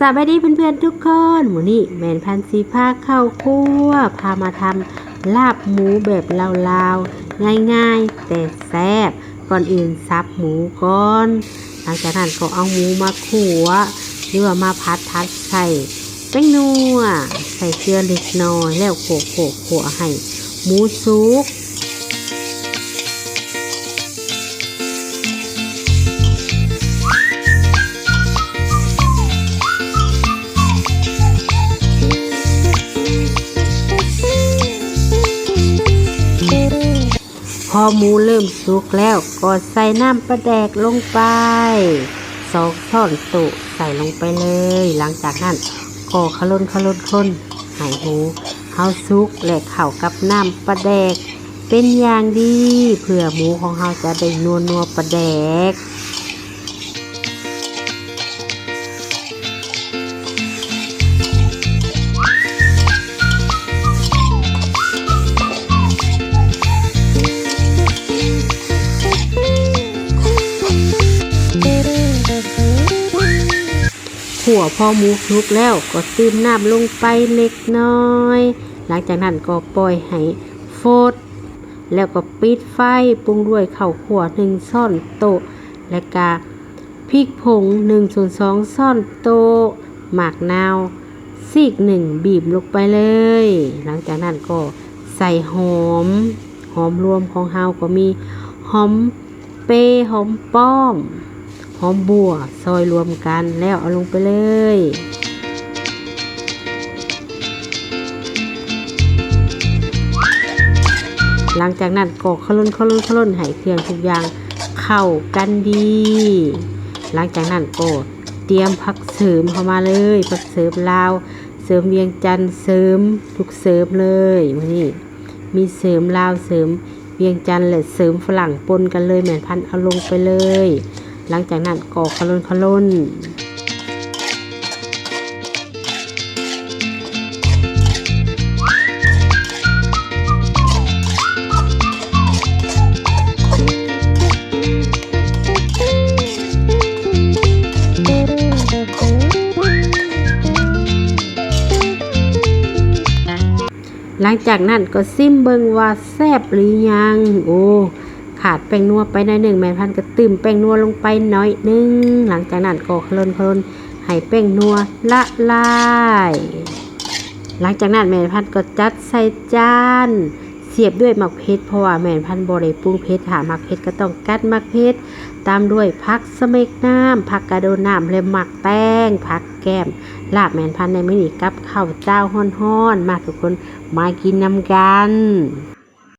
สวัสดีเพื่อนๆทุกคนหมูนี่แมนพันสีผ้าเข้าคั่วพามาทำลาบหมูแบบลาวๆ ง่ายๆ แต่แซ่บก่อนอื่นซับหมูก่อน หลังจากนั้นก็เอาหมูมาขัวหรือว่ามาพัดทัดใส่แป้งนัวใส่เกลือเล็กน้อยแล้วโขกโขกขัวให้หมูสุก อหมูเริ่มสุกแล้วก็ใส่น้ำปลาแดกลงไปสองช้อนโตุใส่ลงไปเลย หลังจากนั้นก็ขลนขลนคนให้หมูเขาสุกและเข่ากับน้ำปลาแดก เป็นอย่างดีเพื่อหมูของเขาจะได้นัวนัวปลาแดก ขั่วพอหมูคลุกแล้วก็ตื้มน้ำลงไปเล็กน้อย หลังจากนั้นก็ปล่อยให้โฟดแล้วก็ปิดไฟปรุงด้วยข้าวขั่วหนึ่งซ่อนโตะและกาพริกผงหนึ่งส่วนสองซ่อนโตะหมากนาวซีกหนึ่งบีบลงไปเลย หลังจากนั้นก็ใส่หอม หอมรวมของเฮาก็มีหอมเปหอมป้อม หอมบัวซอยรวมกันแล้วเอาลงไปเลยหลังจากนั้นก็ขลุ่นขลุ่นขลุ่นให้เครื่องทุกอย่างเข้ากันดี หลังจากนั้นก็เตรียมผักเสริมเข้ามาเลยผักเสริมลาว เสริมเวียงจันทร์เสริมทุกเสริมเลยมานี่มีเสริมลาวเสริมเวียงจันทร์และเสริมฝรั่งปนกันเลยแม่นพันเอาลงไปเลย หลังจากนั้นก็ขลุนขลุนหลังจากนั้นก็ซิมเบิงว่าแซบหรือยัง โอ้ ขาดแป้งนัวไปหน่อยหนึ่งแม่พันธ์ก็ตื่มแป้งนัวลงไปน้อยหนึงหลังจากนั้นก็คลนคลนให้แป้งนัวละลายหลังจากนั้นแม่พันธ์ก็จัดใส่จานเสียบด้วยหมักเพชรเพราะว่าแม่พันธ์บริปรุงเพชรหาหมักเพชรก็ต้องกัดหมักเพชรตามด้วยผักสะเม็กน้ำผักกระโดนน้ำและหมักแป้งผักแก้มลาบแมนพันธ์ในมื้อนี้กับข้าวเจ้าฮ้อนๆมาทุกคนมากินนำกัน